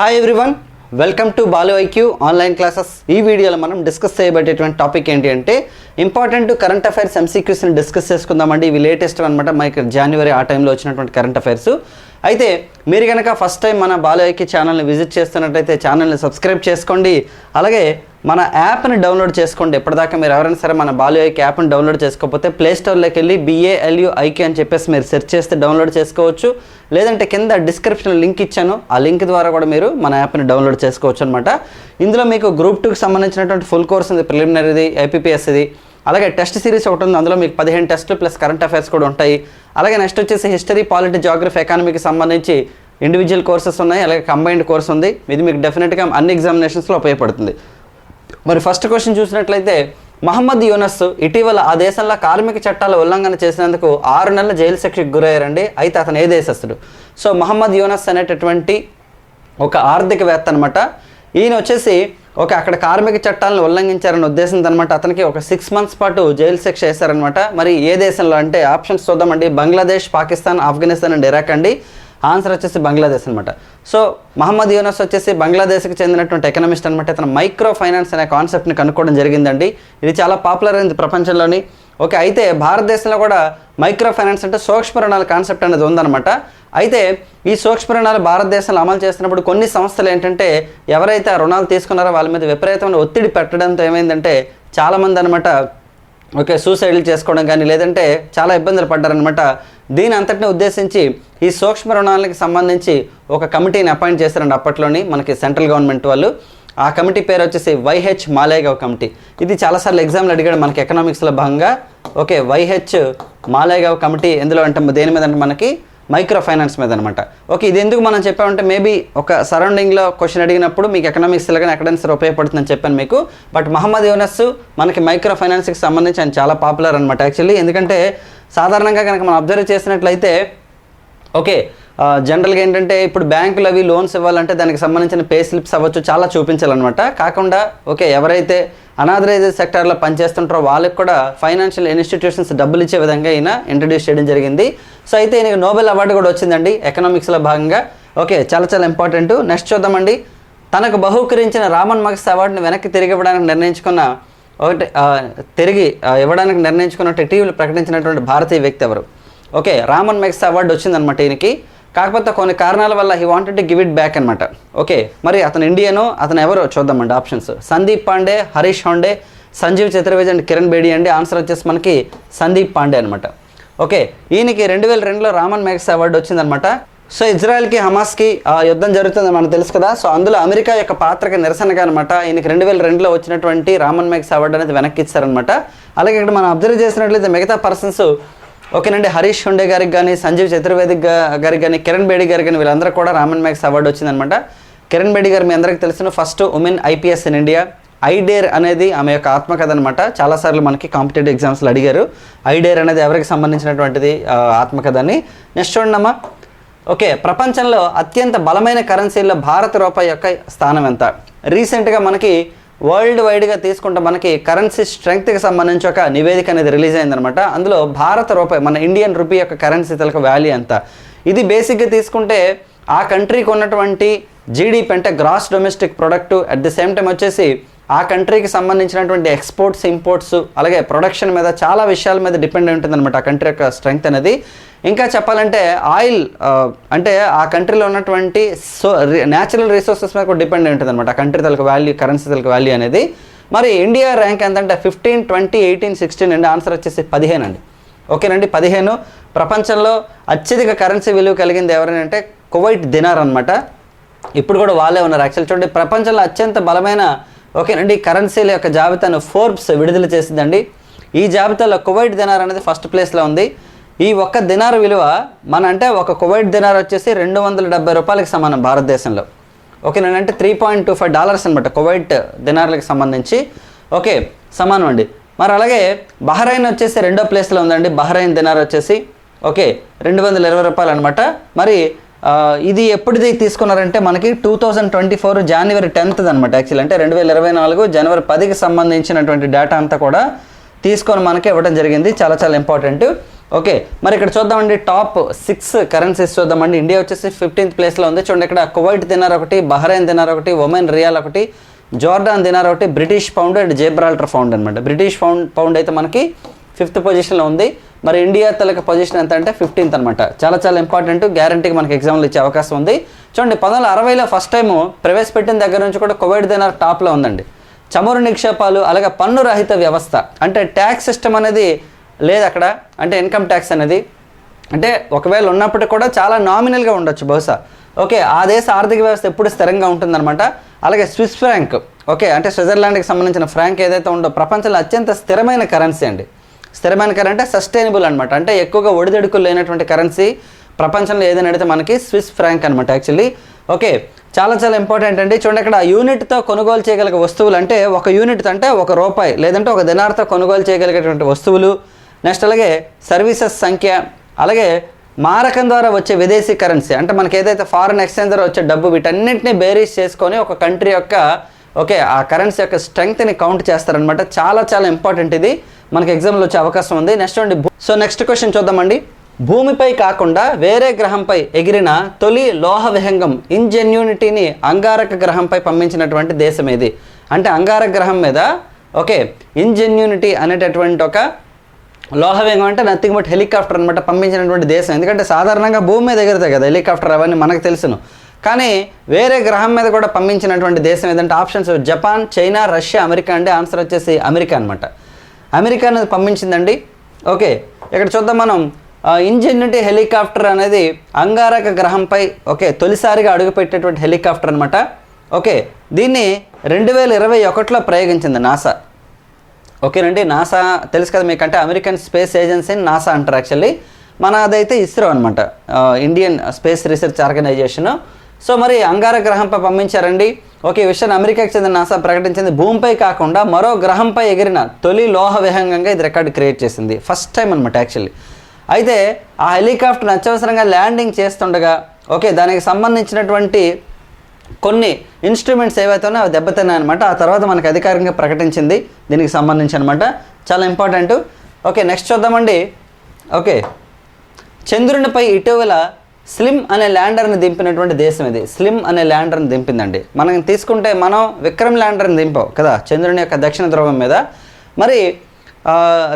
Hi everyone welcome to Balu IQ online classes ఈ వీడియోలో మనం డిస్కస్ చేయబడేటువంటి టాపిక్ ఏంటి అంటే ఇంపార్టెంట్ కరెంట్ అఫైర్స్ ఎంసీక్యూస్ని డిస్కస్ చేసుకుందామండి. ఇవి లేటెస్ట్ అనమాట మనకి జనవరి ఆ టైంలో వచ్చినటువంటి కరెంట్ అఫైర్స్ అయితే మీరు కనుక ఫస్ట్ టైం మన బాలు ఐక్యూ ఛానల్ని విజిట్ చేస్తున్నట్టయితే ఛానల్ని సబ్స్క్రైబ్ చేసుకోండి. అలాగే మన యాప్ని డౌన్లోడ్ చేసుకోండి. ఎప్పటిదాకా మీరు ఎవరైనా సరే మన బాలు ఐకి యాప్ని డౌన్లోడ్ చేసుకోకపోతే ప్లేస్టోర్లోకి వెళ్ళి బిఏఎల్యూ ఐకి అని చెప్పేసి మీరు సెర్చ్ చేస్తే డౌన్లోడ్ చేసుకోవచ్చు. లేదంటే కింద డిస్క్రిప్షన్ లింక్ ఇచ్చాను. ఆ లింక్ ద్వారా కూడా మీరు మన యాప్ని డౌన్లోడ్ చేసుకోవచ్చు అనమాట ఇందులో మీకు గ్రూప్ టూకి సంబంధించినటువంటి ఫుల్ కోర్స్ ఉంది. ప్రిలిమినరీది ఐపీపీఎస్ది అలాగే టెస్ట్ సిరీస్ ఒకటి ఉంది. అందులో మీకు పదిహేను టెస్టులు ప్లస్ కరెంట్ అఫైర్స్ కూడా ఉంటాయి. అలాగే నెక్స్ట్ వచ్చేసి హిస్టరీ పాలిటీ జాగ్రఫీ ఎకానమీకి సంబంధించి ఇండివిజువల్ కోర్సెస్ ఉన్నాయి. అలాగే కంబైన్డ్ కోర్స్ ఉంది. ఇది మీకు డెఫినెట్గా అన్ని ఎగ్జామినేషన్స్లో ఉపయోగపడుతుంది. మరి ఫస్ట్ క్వశ్చన్ చూసినట్లయితే మహమ్మద్ యూనస్ ఇటీవల ఆ దేశంలో కార్మిక చట్టాల ఉల్లంఘన చేసినందుకు ఆరు నెలల జైలు శిక్షకు గురయ్యారండి. అయితే అతను ఏ దేశస్తుడు సో మహమ్మద్ యూనస్ అనేటటువంటి ఒక ఆర్థికవేత్త అనమాట ఈయన వచ్చేసి ఒక అక్కడ కార్మిక చట్టాలను ఉల్లంఘించారన్న ఉద్దేశంతో అనమాట అతనికి ఒక సిక్స్ మంత్స్ పాటు జైలు శిక్ష వేశారనమాట మరి ఏ దేశంలో అంటే ఆప్షన్స్ చూద్దామండి. బంగ్లాదేశ్ పాకిస్తాన్ ఆఫ్ఘనిస్తాన్ అండ్ ఇరాక్ అండి. ఆన్సర్ వచ్చేసి బంగ్లాదేశ్ అనమాట సో మహమ్మద్ యూనస్ వచ్చేసి బంగ్లాదేశ్కి చెందినటువంటి ఎకనమిస్ట్ అనమాట ఇతను మైక్రో ఫైనాన్స్ అనే కాన్సెప్ట్ని కనుక్కోవడం జరిగిందండి. ఇది చాలా పాపులర్ అయింది ప్రపంచంలోని. ఓకే అయితే భారతదేశంలో కూడా మైక్రో ఫైనాన్స్ అంటే సూక్ష్మ రుణాల కాన్సెప్ట్ అనేది ఉందన్నమాట. అయితే ఈ సూక్ష్మ రుణాలు భారతదేశంలో అమలు చేస్తున్నప్పుడు కొన్ని సంస్థలు ఏంటంటే ఎవరైతే ఆ రుణాలు తీసుకున్నారో వాళ్ళ మీద విపరీతమైన ఒత్తిడి పెట్టడంతో ఏమైందంటే చాలామంది అనమాట ఓకే సూసైడ్లు చేసుకోవడం కానీ లేదంటే చాలా ఇబ్బందులు పడ్డారనమాట దీని అంతటిని ఉద్దేశించి ఈ సూక్ష్మ రుణాలకి సంబంధించి ఒక కమిటీని అపాయింట్ చేశారండి అప్పట్లోని మనకి సెంట్రల్ గవర్నమెంట్ వాళ్ళు. ఆ కమిటీ పేరు వచ్చేసి వైహెచ్ మాలేగావ్ కమిటీ. ఇది చాలాసార్లు ఎగ్జామ్లు అడిగాడు మనకి ఎకనామిక్స్లో భాగంగా. ఓకే వైహెచ్ మాలేగావ్ కమిటీ ఎందులో అంటే దేని మీద అంటే మనకి మైక్రో ఫైనాన్స్ మీద అనమాట ఓకే ఇది ఎందుకు మనం చెప్పామంటే మేబీ ఒక సరౌండింగ్లో క్వశ్చన్ అడిగినప్పుడు మీకు ఎకనామిక్స్ కానీ ఎక్కడైనా ఉపయోగపడుతుందని చెప్పాను మీకు. బట్ మహమ్మద్ యూనస్ మనకి మైక్రో ఫైనాన్స్కి సంబంధించి ఆయన చాలా పాపులర్ అనమాట యాక్చువల్లీ. ఎందుకంటే సాధారణంగా కనుక మనం అబ్జర్వ్ చేసినట్లయితే ఓకే జనరల్గా ఏంటంటే ఇప్పుడు బ్యాంకులు అవి లోన్స్ ఇవ్వాలంటే దానికి సంబంధించిన పే స్లిప్స్ అవ్వచ్చు చాలా చూపించాలన్నమాట. కాకుండా ఓకే ఎవరైతే అనాథరైజ్డ్ సెక్టార్లో పనిచేస్తుంటారో వాళ్ళకి కూడా ఫైనాన్షియల్ ఇన్స్టిట్యూషన్స్ డబ్బులు ఇచ్చే విధంగా ఈయన ఇంట్రడ్యూస్ చేయడం జరిగింది. సో అయితే ఈయనకి నోబెల్ అవార్డు కూడా వచ్చిందండి ఎకనామిక్స్లో భాగంగా. ఓకే చాలా చాలా ఇంపార్టెంట్. నెక్స్ట్ చూద్దామండి. తనకు బహుకరించిన రామన్ మగస్ అవార్డుని వెనక్కి తిరిగి ఇవ్వడానికి నిర్ణయించుకున్న ఒకటి తిరిగి ఇవ్వడానికి నిర్ణయించుకున్నట్టు టీవీలో ప్రకటించినటువంటి భారతీయ వ్యక్తి ఎవరు? ఓకే రామన్ మెక్స్ అవార్డు వచ్చిందనమాట ఈయనకి. కాకపోతే కొన్ని కారణాల వల్ల he wanted to give it back అనమాట ఓకే మరి అతను ఇండియను అతను ఎవరో చూద్దామండి ఆప్షన్స్ సందీప్ పాండే హరీష్ హోండే సంజీవ్ చతుర్వేది అండ్ కిరణ్ బేడి అండి. ఆన్సర్ వచ్చేసి మనకి సందీప్ పాండే అనమాట ఓకే ఈయనకి రెండు వేల రెండులో రామన్ మ్యాక్స్ అవార్డు వచ్చిందనమాట సో ఇజ్రాయెల్కి హమాస్కి ఆ యుద్ధం జరుగుతుంది మనకు తెలుసు కదా. సో అందులో అమెరికా యొక్క పాత్రకి నిరసనగా అనమాట ఈయనకి రెండు వేల రెండులో వచ్చినటువంటి రామన్ మేక్స్ అవార్డు అనేది వెనక్కి ఇచ్చారనమాట అలాగే ఇక్కడ మనం అబ్జర్వ్ చేసినట్లయితే మిగతా పర్సన్స్ ఓకేనండి హరీష్ హుండే గారికి కానీ సంజీవ్ చతుర్వేది గారికి కానీ కిరణ్ బేడి గారికి కానీ వీళ్ళందరూ కూడా రామన్ మేక్స్ అవార్డు వచ్చిందనమాట కిరణ్ బేడి గారు మీ అందరికీ తెలిసిన first women IPS in India. ఐడేర్ అనేది ఆమె యొక్క ఆత్మకథ అనమాట చాలాసార్లు మనకి కాంపిటేటివ్ ఎగ్జామ్స్లో అడిగారు. ఐడేర్ అనేది ఎవరికి సంబంధించినటువంటిది ఆత్మకథ అని నెక్స్ట్ చూడండమ్మా ఓకే ప్రపంచంలో అత్యంత బలమైన కరెన్సీల్లో భారత రూపాయి యొక్క స్థానం ఎంత? రీసెంట్గా మనకి వరల్డ్ వైడ్గా తీసుకుంటే మనకి కరెన్సీ స్ట్రెంగ్త్కి సంబంధించి ఒక నివేదిక అనేది రిలీజ్ అయిందనమాట అందులో భారత రూపాయి మన ఇండియన్ రూపీ యొక్క కరెన్సీ తలకు వాల్యూ ఎంత? ఇది బేసిక్గా తీసుకుంటే ఆ కంట్రీకి ఉన్నటువంటి జీడిపి అంటే gross domestic product at the same time వచ్చేసి ఆ కంట్రీకి సంబంధించినటువంటి ఎక్స్పోర్ట్స్ ఇంపోర్ట్స్ అలాగే ప్రొడక్షన్ మీద చాలా విషయాల మీద డిపెండ్ ఉంటుందన్నమాట ఆ కంట్రీ యొక్క స్ట్రెంగ్త్ అనేది. ఇంకా చెప్పాలంటే ఆయిల్ అంటే ఆ కంట్రీలో ఉన్నటువంటి సో న్యాచురల్ రిసోర్సెస్ మీద కూడా డిపెండ్ ఉంటుంది అనమాట ఆ కంట్రీ తలకు వాల్యూ కరెన్సీ తలకు వాల్యూ అనేది. మరి ఇండియా ర్యాంక్ ఎంతంటే ఫిఫ్టీన్ ట్వంటీ ఎయిటీన్ సిక్స్టీన్ అండి ఆన్సర్ వచ్చేసి పదిహేను అండి. ఓకేనండి పదిహేను. ప్రపంచంలో అత్యధిక కరెన్సీ విలువ కలిగింది ఎవరైనా అంటే కువైట్ దినార్ అనమాట ఇప్పుడు కూడా వాళ్ళే ఉన్నారు. యాక్చువల్ చూడండి ప్రపంచంలో అత్యంత బలమైన ఓకేనండి కరెన్సీల యొక్క జాబితాను ఫోర్బ్స్ విడుదల చేసిందండి. ఈ జాబితాలో కువైట్ దినార్ అనేది ఫస్ట్ ప్లేస్లో ఉంది. ఈ ఒక్క దినార్ విలువ మన అంటే ఒక కువైట్ దినార్ వచ్చేసి రెండు వందల డెబ్బై రూపాయలకి సమానం భారతదేశంలో. ఓకే అంటే three point two five dollars అనమాట కువైట్ దినార్లకు సంబంధించి. ఓకే సమానం అండి. మరి అలాగే బహ్రైన్ వచ్చేసి రెండో ప్లేస్లో ఉందండి. బహ్రైన్ దినార్ వచ్చేసి ఓకే రెండు వందల ఇరవై రూపాయలు అనమాట మరి ఇది ఎప్పటిది తీసుకున్నారంటే మనకి two thousand twenty four January tenth అనమాట యాక్చువల్ అంటే రెండు వేల ఇరవై నాలుగు జనవరి పదికి సంబంధించినటువంటి డేటా అంతా కూడా తీసుకొని మనకి ఇవ్వడం జరిగింది. చాలా చాలా ఇంపార్టెంట్ ఓకే మరి ఇక్కడ చూద్దామండి టాప్ సిక్స్ కరెన్సీస్ చూద్దామండి. ఇండియా వచ్చేసి ఫిఫ్టీన్త్ ప్లేస్లో ఉంది. చూడండి ఇక్కడ కువైట్ దినార్ ఒకటి బహ్రైన్ దినార్ ఒకటి ఒమెన్ రియాల్ ఒకటి జోర్డాన్ దినార్ ఒకటి British pound and Gibraltar pound అనమాట బ్రిటిష్ పౌండ్ పౌండ్ అయితే మనకి ఫిఫ్త్ పొజిషన్లో ఉంది. మరి ఇండియా తలక పొజిషన్ ఎంత అంటే ఫిఫ్టీన్త్ అనమాట చాలా చాలా ఇంపార్టెంట్. గ్యారంటీకి మనకి ఎగ్జామ్లు ఇచ్చే అవకాశం ఉంది. చూడండి పంతొమ్మిది వందల అరవైలో ఫస్ట్ టైము ప్రవేశపెట్టిన దగ్గర నుంచి కూడా కోవిడ్ దినార్ టాప్లో ఉందండి. చమురు నిక్షేపాలు అలాగే పన్ను రహిత వ్యవస్థ. అంటే ట్యాక్స్ సిస్టమ్ అనేది లేదు అక్కడ. అంటే ఇన్కమ్ ట్యాక్స్ అనేది. అంటే ఒకవేళ ఉన్నప్పటికీ కూడా చాలా నామినల్గా ఉండొచ్చు బహుశా. ఓకే ఆ దేశ ఆర్థిక వ్యవస్థ ఎప్పుడు స్థిరంగా ఉంటుందన్నమాట. అలాగే స్విస్ ఫ్రాంక్. ఓకే అంటే స్విట్జర్లాండ్కి సంబంధించిన ఫ్రాంక్ ఏదైతే ఉందో ప్రపంచంలో అత్యంత స్థిరమైన కరెన్సీ అండి. స్థిరమైన కరెంట్ సస్టైనబుల్ అనమాట అంటే ఎక్కువగా ఒడిదొడుకులు లేనటువంటి కరెన్సీ ప్రపంచంలో ఏదైనా అడిగితే మనకి స్విస్ ఫ్రాంక్ అనమాట యాక్చువల్లీ ఓకే చాలా చాలా ఇంపార్టెంట్ అండి. చూడండి ఇక్కడ యూనిట్తో కొనుగోలు చేయగలిగే వస్తువులు అంటే ఒక యూనిట్ అంటే ఒక రూపాయి లేదంటే ఒక దినార్తో కొనుగోలు చేయగలిగేటువంటి వస్తువులు. నెక్స్ట్ అలాగే సర్వీసెస్ సంఖ్య అలాగే మారకం ద్వారా వచ్చే విదేశీ కరెన్సీ అంటే మనకి ఏదైతే ఫారెన్ ఎక్స్చేంజ్ ద్వారా వచ్చే డబ్బు వీటన్నింటినీ బేరీస్ చేసుకొని ఒక కంట్రీ యొక్క ఓకే ఆ కరెన్సీ యొక్క స్ట్రెంగ్త్ని కౌంట్ చేస్తారనమాట చాలా చాలా ఇంపార్టెంట్ ఇది. మనకి ఎగ్జామ్లో వచ్చే అవకాశం ఉంది. నెక్స్ట్ అండి సో నెక్స్ట్ క్వశ్చన్ చూద్దామండి. భూమిపై కాకుండా వేరే గ్రహంపై ఎగిరిన తొలి లోహ విహంగం ఇంజెన్యూనిటీని అంగారక గ్రహంపై పంపించినటువంటి దేశం ఏది? అంటే అంగారక గ్రహం మీద ఓకే ఇంజెన్యూనిటీ అనేటటువంటి ఒక లోహవేగం అంటే నథింగ్ బట్ హెలికాప్టర్ అనమాట పంపించినటువంటి దేశం. ఎందుకంటే సాధారణంగా భూమి మీద ఎగురుతాయి కదా హెలికాప్టర్ అవన్నీ మనకు తెలుసును. కానీ వేరే గ్రహం మీద కూడా పంపించినటువంటి దేశం ఏదంటే options Japan China Russia America అంటే ఆన్సర్ వచ్చేసి అమెరికా అనమాట అమెరికాను పంపించిందండి. ఓకే ఇక్కడ చూద్దాం మనం. ఇంజన్యూటీ హెలికాప్టర్ అనేది అంగారక గ్రహంపై ఓకే తొలిసారిగా అడుగుపెట్టేటువంటి హెలికాప్టర్ అనమాట ఓకే దీన్ని రెండు వేల ఇరవై ఒకటిలో ప్రయోగించింది నాసా. ఓకేనండి నాసా తెలుసు కదా మీకంటే అమెరికన్ స్పేస్ ఏజెన్సీని నాసా అంటారు యాక్చువల్లీ. మన అదైతే ఇస్రో అనమాట Indian space research organisation. So మరి అంగార గ్రహంపై పంపించారండి. ఓకే విషయాన్ని అమెరికాకి చెందిన నాసా ప్రకటించింది. భూమిపై కాకుండా మరో గ్రహంపై ఎగిరిన తొలి లోహ విహంగంగా ఇది రికార్డు క్రియేట్ చేసింది. ఫస్ట్ టైం అనమాట యాక్చువల్లీ. అయితే ఆ హెలికాప్టర్ అత్యవసరంగా ల్యాండింగ్ చేస్తుండగా ఓకే దానికి సంబంధించినటువంటి కొన్ని ఇన్స్ట్రుమెంట్స్ ఏవైతే ఉన్నాయో అవి దెబ్బతిన్నాయన్నమాట. ఆ తర్వాత మనకు అధికారికంగా ప్రకటించింది. దీనికి సంబంధించి అనమాట చాలా ఇంపార్టెంట్. ఓకే నెక్స్ట్ చూద్దామండి. ఓకే చంద్రునిపై ఇటీవల స్లిమ్ అనే ల్యాండర్ని దింపినటువంటి దేశం ఇది. స్లిమ్ అనే ల్యాండర్ని దింపిందండి. మనం తీసుకుంటే మనం విక్రమ్ ల్యాండర్ని దింపాం కదా చంద్రుని యొక్క దక్షిణ ధ్రువం మీద. మరి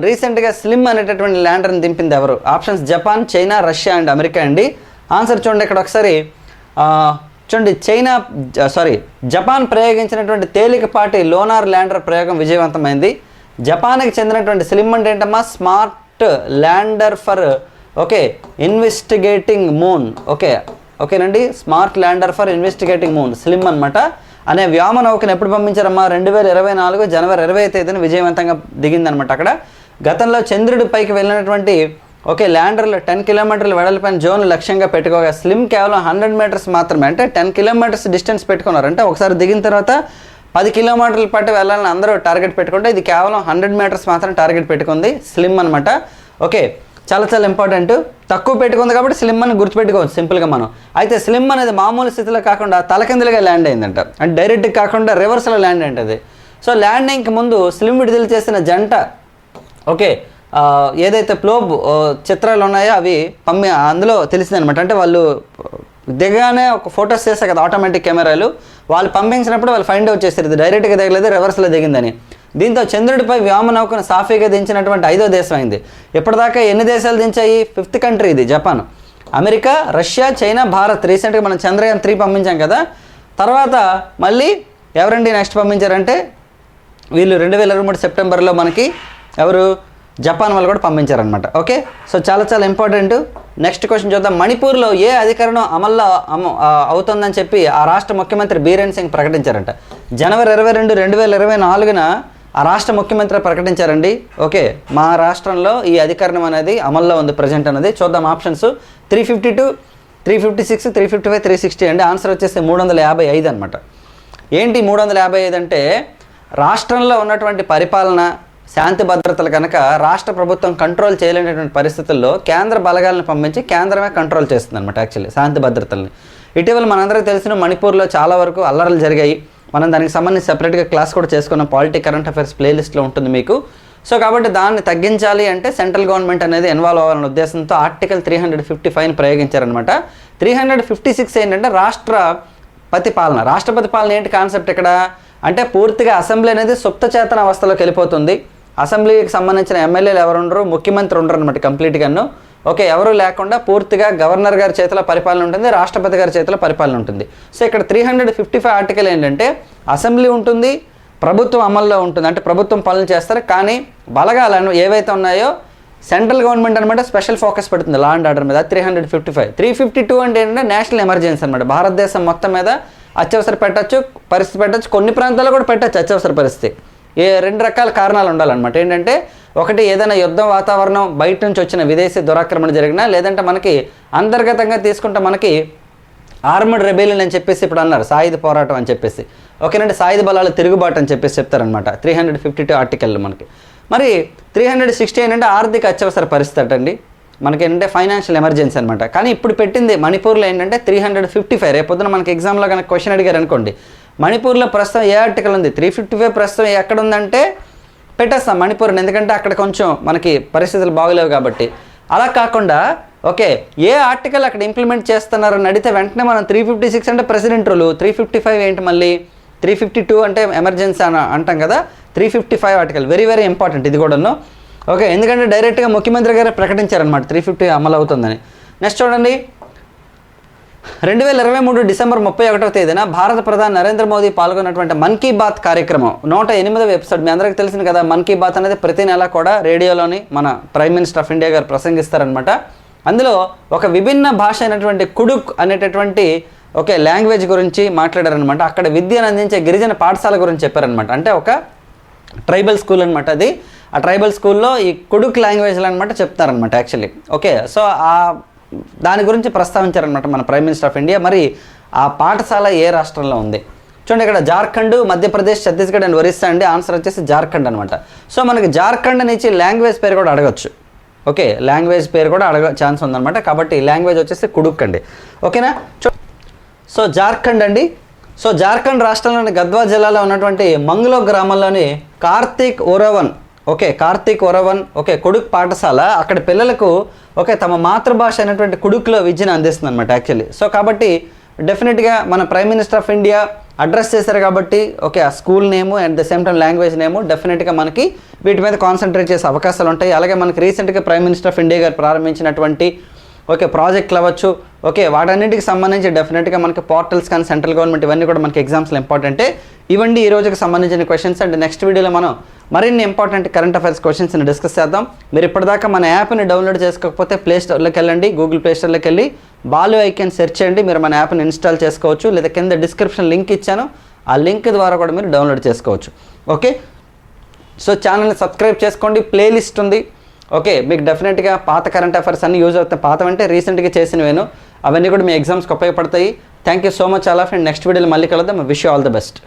రీసెంట్గా స్లిమ్ అనేటటువంటి ల్యాండర్ని దింపింది ఎవరు? Options Japan China Russia and America అండి. ఆన్సర్ చూడండి ఇక్కడ ఒకసారి. చూడండి చైనా సారీ జపాన్ ప్రయోగించినటువంటి తేలికపాటి లోనార్ ల్యాండర్ ప్రయోగం విజయవంతమైంది. జపాన్కి చెందినటువంటి స్లిమ్ అంటే ఏంటమ్మా? Smart lander for okay investigating moon okay ఓకేనండి. Smart lander for investigating moon SLIM అనమాట అనే వ్యోమ నౌకను ఎప్పుడు పంపించారమ్మా? రెండు వేల ఇరవై నాలుగు జనవరి ఇరవై తేదీన విజయవంతంగా దిగిందనమాట అక్కడ. గతంలో చంద్రుడి పైకి వెళ్ళినటువంటి ఓకే ల్యాండర్లు టెన్ కిలోమీటర్ల వెడల్పైన జోన్ లక్ష్యంగా పెట్టుకోగా స్లిమ్ కేవలం హండ్రెడ్ మీటర్స్ మాత్రమే అంటే టెన్ కిలోమీటర్స్ డిస్టెన్స్ పెట్టుకున్నారు అంటే ఒకసారి దిగిన తర్వాత పది కిలోమీటర్ల పాటు వెళ్ళాలని అందరూ టార్గెట్ పెట్టుకుంటే ఇది కేవలం హండ్రెడ్ మీటర్స్ మాత్రం టార్గెట్ పెట్టుకుంది. స్లిమ్ అనమాట ఓకే చాలా చాలా ఇంపార్టెంట్ తక్కువ పెట్టుకుంది కాబట్టి స్లిమ్ అని గుర్తుపెట్టుకోవచ్చు సింపుల్గా మనం. అయితే స్లిమ్ అనేది మామూలు స్థితిలో కాకుండా తలకిందులుగా ల్యాండ్ అయిందంట. అంటే డైరెక్ట్ కాకుండా రివర్స్లో ల్యాండ్ అంటది అది. సో ల్యాండింగ్కి ముందు స్లిమ్ విడుదల చేసిన జంట ఓకే ఏదైతే ప్లోబ్ చిత్రాలు ఉన్నాయో అవి పంపి అందులో తెలిసింది అనమాట అంటే వాళ్ళు దిగగానే ఒక ఫొటోస్ చేస్తారు కదా ఆటోమేటిక్ కెమెరాలు. వాళ్ళు పంపించినప్పుడు వాళ్ళు ఫైండ్ అవుట్ చేస్తారు ఇది డైరెక్ట్గా దిగలేదు రివర్స్లో దిగిందని. దీంతో చంద్రుడిపై వ్యోమనౌకను సాఫీగా దించినటువంటి ఐదో దేశం అయింది. ఇప్పటిదాకా ఎన్ని దేశాలు దించాయి? ఫిఫ్త్ కంట్రీ ఇది Japan. America Russia China Bharat. రీసెంట్గా మనం చంద్రయాన్ త్రీ పంపించాం కదా. తర్వాత మళ్ళీ ఎవరండి నెక్స్ట్ పంపించారంటే వీళ్ళు రెండు వేల ఇరవై మూడు సెప్టెంబర్లో మనకి ఎవరు? జపాన్ వాళ్ళు కూడా పంపించారనమాట ఓకే? సో చాలా చాలా ఇంపార్టెంట్. నెక్స్ట్ క్వశ్చన్ చూద్దాం. మణిపూర్లో ఏ అధికరణం అమల్లో అవుతుందని చెప్పి ఆ రాష్ట్ర ముఖ్యమంత్రి బీరేన్ సింగ్ ప్రకటించారంట. జనవరి ఇరవై రెండు రెండు వేల ఇరవై నాలుగున ఆ రాష్ట్ర ముఖ్యమంత్రి ప్రకటించారండి. ఓకే మా రాష్ట్రంలో ఈ అధికరణం అనేది అమల్లో ఉంది ప్రజెంట్ అనేది చూద్దాం options three fifty two three fifty six three fifty five three sixty అండి. ఆన్సర్ వచ్చేసి మూడు వందల యాభై ఐదు అనమాట ఏంటి మూడు వందల యాభై ఐదు అంటే రాష్ట్రంలో ఉన్నటువంటి పరిపాలన శాంతి భద్రతలు కనుక రాష్ట్ర ప్రభుత్వం కంట్రోల్ చేయలేనటువంటి పరిస్థితుల్లో కేంద్ర బలగాలను పంపించి కేంద్రమే కంట్రోల్ చేస్తుంది అనమాట యాక్చువల్లీ శాంతి భద్రతల్ని. ఇటీవల మనందరికీ తెలిసిన మణిపూర్లో చాలా వరకు అల్లర్లు జరిగాయి. మనం దానికి సంబంధించి సెపరేట్గా క్లాస్ కూడా చేసుకున్న పాలిటిక్ కరెంట్ అఫైర్స్ ప్లేలిస్ట్లో ఉంటుంది మీకు. సో కాబట్టి దాన్ని తగ్గించాలి అంటే సెంట్రల్ గవర్నమెంట్ అనేది ఇన్వాల్వ్ అవ్వాలనే ఉద్దేశంతో ఆర్టికల్ త్రీ హండ్రెడ్ ఫిఫ్టీ ఫైవ్ని ప్రయోగించారనమాట త్రీ హండ్రెడ్ ఫిఫ్టీ సిక్స్ ఏంటంటే రాష్ట్ర ప్రతిపాలన. పాలన రాష్ట్రపతి పాలన ఏంటి కాన్సెప్ట్ ఇక్కడ? అంటే పూర్తిగా అసెంబ్లీ అనేది సుప్త చేతన అవస్థలోకి వెళ్ళిపోతుంది. అసెంబ్లీకి సంబంధించిన ఎమ్మెల్యేలు ఎవరు ఉండరు ముఖ్యమంత్రి ఉండరు అనమాట కంప్లీట్గాను ఓకే ఎవరు లేకుండా పూర్తిగా గవర్నర్ గారి చేతిలో పరిపాలన ఉంటుంది రాష్ట్రపతి గారి చేతిలో పరిపాలన ఉంటుంది. సో ఇక్కడ three hundred fifty five article ఏంటంటే అసెంబ్లీ ఉంటుంది ప్రభుత్వం అమల్లో ఉంటుంది. అంటే ప్రభుత్వం పనులు చేస్తారు కానీ బలగాలను ఏవైతే ఉన్నాయో సెంట్రల్ గవర్నమెంట్ అనమాట స్పెషల్ ఫోకస్ పెడుతుంది లా అండ్ ఆర్డర్ మీద. Three hundred fifty five three fifty two అంటే ఏంటంటే నేషనల్ ఎమర్జెన్సీ అనమాట భారతదేశం మొత్తం మీద అత్యవసర పెట్టచ్చు పరిస్థితి పెట్టచ్చు. కొన్ని ప్రాంతాల్లో కూడా పెట్టచ్చు అత్యవసర పరిస్థితి. ఏ రెండు రకాల కారణాలు ఉండాలన్నమాట. ఏంటంటే ఒకటి ఏదైనా యుద్ధం వాతావరణం బయట నుంచి వచ్చిన విదేశీ దురాక్రమణ జరిగినా లేదంటే మనకి అంతర్గతంగా తీసుకుంటే మనకి ఆర్మడ్ రెబెలియన్ అని చెప్పేసి ఇప్పుడు అన్నారు సాయుధ పోరాటం అని చెప్పేసి. ఓకేనండి సాయుధ బలాల తిరుగుబాటు అని చెప్పేసి చెప్తారనమాట three hundred fifty two article మనకి. మరి త్రీ హండ్రెడ్ సిక్స్టీ ఏంటంటే ఆర్థిక అత్యవసర పరిస్థితి అండి మనకి ఏంటంటే ఫైనాన్షియల్ ఎమర్జెన్సీ అనమాట కానీ ఇప్పుడు పెట్టింది మణిపూర్లో ఏంటంటే త్రీ హండ్రెడ్ ఫిఫ్టీ ఫైవ్ రేపొద్దున మనకి ఎగ్జామ్లో కనుక క్వశ్చన్ అడిగారు అనుకోండి మణిపూర్లో ప్రస్తుతం ఏ ఆర్టికల్ ఉంది? త్రీ ఫిఫ్టీ ఫైవ్ ప్రస్తుతం ఎక్కడ ఉందంటే పెట్టేస్తాం మణిపూర్ని ఎందుకంటే అక్కడ కొంచెం మనకి పరిస్థితులు బాగలేవు కాబట్టి. అలా కాకుండా ఓకే ఏ ఆర్టికల్ అక్కడ ఇంప్లిమెంట్ చేస్తున్నారని అడిగితే వెంటనే మనం త్రీ ఫిఫ్టీ సిక్స్ అంటే president rule three fifty five ఏంటి మళ్ళీ? త్రీ ఫిఫ్టీ టూ అంటే ఎమర్జెన్సీ అని అంటాం కదా three fifty five article very very important ఇది కూడాను. ఓకే ఎందుకంటే డైరెక్ట్గా ముఖ్యమంత్రి గారు ప్రకటించారనమాట త్రీ ఫిఫ్టీ అమలు అవుతుందని. నెక్స్ట్ చూడండి. రెండు వేల ఇరవై మూడు డిసెంబర్ ముప్పై ఒకటవ తేదీన భారత ప్రధాని నరేంద్ర మోదీ పాల్గొన్నటువంటి మన్ కీ బాత్ కార్యక్రమం నూట ఎనిమిదవ ఎపిసోడ్. మీ అందరికీ తెలిసింది కదా మన్ కీ బాత్ అనేది ప్రతి నెల కూడా రేడియోలోని మన ప్రైమ్ మినిస్టర్ ఆఫ్ ఇండియా గారు ప్రసంగిస్తారనమాట అందులో ఒక విభిన్న భాష అయినటువంటి కుడుక్ అనేటటువంటి ఓకే లాంగ్వేజ్ గురించి మాట్లాడారనమాట అక్కడ విద్యను అందించే గిరిజన పాఠశాల గురించి చెప్పారనమాట అంటే ఒక ట్రైబల్ స్కూల్ అనమాట అది. ఆ ట్రైబల్ స్కూల్లో ఈ కుడుక్ లాంగ్వేజ్లు అనమాట చెప్తారనమాట యాక్చువల్లీ. ఓకే సో ఆ దాని గురించి ప్రస్తావించారనమాట మన ప్రైమ్ మినిస్టర్ ఆఫ్ ఇండియా మరి ఆ పాఠశాల ఏ రాష్ట్రంలో ఉంది? చూడండి ఇక్కడ జార్ఖండ్ మధ్యప్రదేశ్ ఛత్తీస్గఢ్ అండ్ ఒరిస్సా అండి ఆన్సర్ వచ్చేసి జార్ఖండ్ అనమాట సో మనకి జార్ఖండ్ నుంచి లాంగ్వేజ్ పేరు కూడా అడగచ్చు. ఓకే లాంగ్వేజ్ పేరు కూడా అడగ ఛాన్స్ ఉందన్నమాట. కాబట్టి లాంగ్వేజ్ వచ్చేసి కుడుక్ అండి. ఓకేనా? చూ- సో జార్ఖండ్ అండి. సో జార్ఖండ్ రాష్ట్రంలోని గద్వాల్ జిల్లాలో ఉన్నటువంటి మంగులో గ్రామంలోని కార్తీక్ ఒరవన్ ఓకే కార్తీక్ వరవన్ ఓకే కొడుకు పాఠశాల. అక్కడ పిల్లలకు ఓకే తమ మాతృభాష అయినటువంటి కొడుకులో విద్యను అందిస్తుంది అనమాట యాక్చువల్లీ సో కాబట్టి డెఫినెట్గా మన prime minister of India address చేశారు కాబట్టి ఓకే ఆ school name and the same time language name డెఫినెట్గా మనకి వీటి మీద కాన్సన్ట్రేట్ చేసే అవకాశాలు ఉంటాయి. అలాగే మనకి రీసెంట్గా ప్రైమ్ మినిస్టర్ ఆఫ్ ఇండియా గారు ప్రారంభించినటువంటి ఓకే ప్రాజెక్టులు అవ్వచ్చు. ఓకే వాటన్నిటికి సంబంధించి డెఫినెట్గా మనకి పోర్టల్స్ కానీ సెంట్రల్ గవర్నమెంట్ ఇవన్నీ కూడా మనకి ఎగ్జామ్స్లో ఇంపార్టెంటే ఇవండి ఈ రోజుకి సంబంధించిన క్వశ్చన్స్ అండ్ నెక్స్ట్ వీడియోలో మనం మరిన్ని ఇంపార్టెంట్ కరెంట్ అఫైర్స్ క్వశ్చన్స్ని డిస్కస్ చేద్దాం. మీరు ఇప్పటిదాకా మన యాప్ని డౌన్లోడ్ చేసుకోకపోతే ప్లే స్టోర్లోకి వెళ్ళండి గూగుల్ ప్లే స్టోర్లోకి వెళ్ళి బాలు ఐకెన్ సెర్చ్ చేయండి మీరు మన యాప్ని ఇన్స్టాల్ చేసుకోవచ్చు. లేదా కింద డిస్క్రిప్షన్ లింక్ ఇచ్చాను ఆ లింక్ ద్వారా కూడా మీరు డౌన్లోడ్ చేసుకోవచ్చు. ఓకే సో ఛానల్ని సబ్స్క్రైబ్ చేసుకోండి. ప్లేలిస్ట్ ఉంది. ఓకే మీకు డెఫినెట్గా పాత కరెంట్ అఫైర్స్ అన్ని యూజ్ అవుతాయి పాత అంటే రీసెంట్గా చేసినవేను. అవన్నీ కూడా మీ ఎగ్జామ్స్కి ఉపయోగపడతాయి. Thank you so much all of and next వీడియోలో మళ్ళీ కలుద్దాం. Wish you all the best